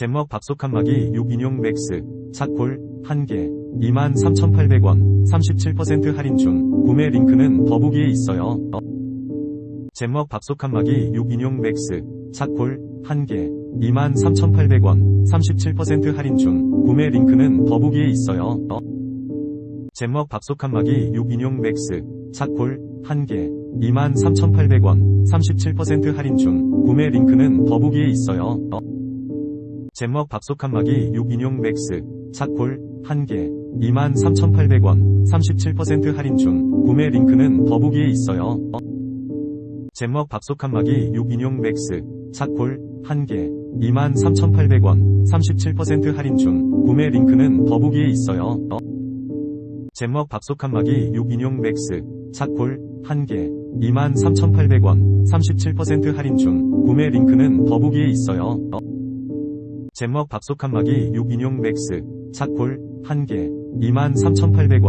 잼먹 밥솥 칸막이 6인용 맥스, 차콜, 1개, 23,800원, 37% 할인 중, 구매 링크는 더보기에 있어요. 잼먹 밥솥 칸막이 6인용 맥스, 차콜, 1개, 23,800원, 37% 할인 중, 구매 링크는 더보기에 있어요. 잼먹 밥솥 칸막이 6인용 맥스, 차콜, 1개, 23,800원, 37% 할인 중, 구매 링크는 더보기에 있어요. 잼먹 밥솥 칸막이 6인용 맥스, 차콜, 1개, 23,800원, 37% 할인 중, 구매 링크는 더보기에 있어요. 잼먹 밥솥 칸막이 6인용 맥스, 차콜, 1개, 23,800원, 37% 할인 중, 구매 링크는 더보기에 있어요. 잼먹 밥솥 칸막이 6인용 맥스, 차콜, 1개, 23,800원, 37% 할인 중, 구매 링크는 더보기에 있어요. 잼먹 밥솥 칸막이 6인용 맥스, 차콜, 1개, 23,800원.